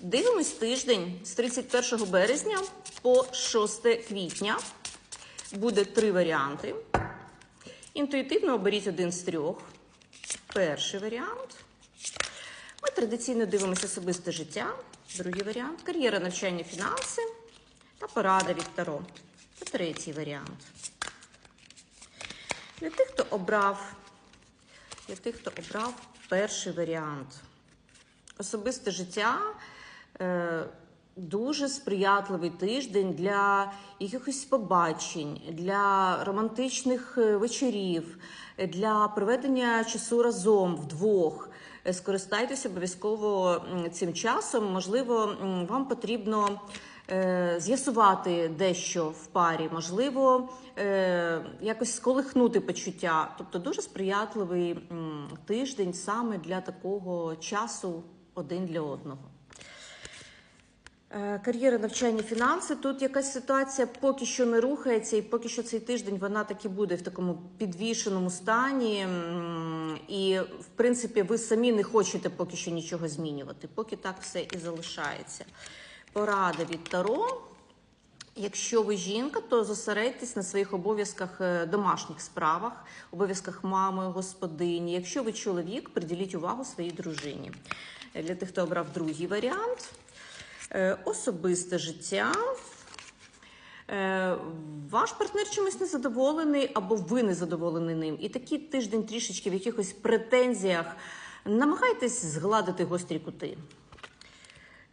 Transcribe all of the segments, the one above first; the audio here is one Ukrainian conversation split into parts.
Дивимось тиждень з 31 березня по 6 квітня. Буде три варіанти. Інтуїтивно оберіть один з трьох. Перший варіант. Ми традиційно дивимося особисте життя. Другий варіант кар'єра, навчання, фінанси та порада від Таро. Це третій варіант. Для тих, хто обрав, для тих, хто обрав перший варіант. Особисте життя дуже сприятливий тиждень для якихось побачень, для романтичних е, вечорів, е, для проведення часу разом вдвох. Е, Скористайтеся обов'язково цим часом. Можливо, вам потрібно е, з'ясувати дещо в парі, можливо, е, якось сколихнути почуття. Тобто дуже сприятливий тиждень саме для такого часу один для одного. Е, Кар'єра, навчання, фінанси. Тут якась ситуація поки що не рухається, і поки що цей тиждень вона таки буде в такому підвішеному стані. І, в принципі, ви самі не хочете поки що нічого змінювати, поки так все і залишається. Порада від Таро. Якщо ви жінка, то зосередьтесь на своїх обов'язках е, домашніх справах, обов'язках мами, господині. Якщо ви чоловік, приділіть увагу своїй дружині. Для тих, хто обрав другий варіант, особисте життя. Е, Ваш партнер чимось незадоволений або ви незадоволені ним. І такий тиждень трішечки в якихось претензіях намагайтесь згладити гострі кути.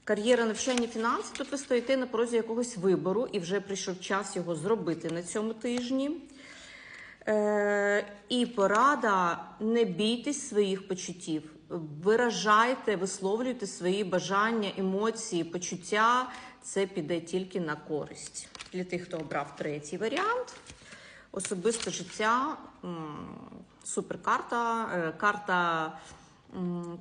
Кар'єра, навчання, фінанси. Тут ви стоїте на порозі якогось вибору, і вже прийшов час його зробити на цьому тижні. Е, і порада: не бійтесь своїх почуттів, виражайте, висловлюйте свої бажання, емоції, почуття. Це піде тільки на користь. Для тих, хто обрав третій варіант. Особисте життя, суперкарта, е, карта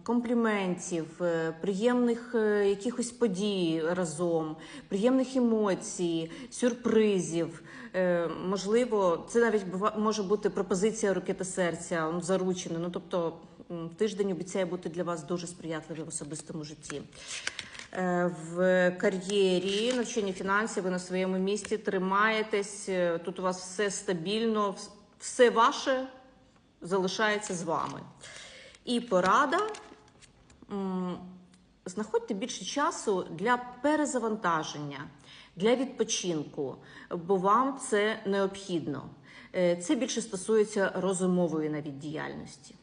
компліментів, е, приємних е, якихось подій разом, приємних емоцій, сюрпризів. Е, Можливо, це навіть може бути пропозиція руки та серця, заручена. Ну тобто тиждень обіцяє бути для вас дуже сприятливий в особистому житті. В кар'єрі навчання фінансів ви на своєму місці тримаєтесь. Тут у вас все стабільно, все ваше залишається з вами. І порада. Знаходьте більше часу для перезавантаження, для відпочинку, бо вам це необхідно. Е, Це більше стосується розумової навіть діяльності.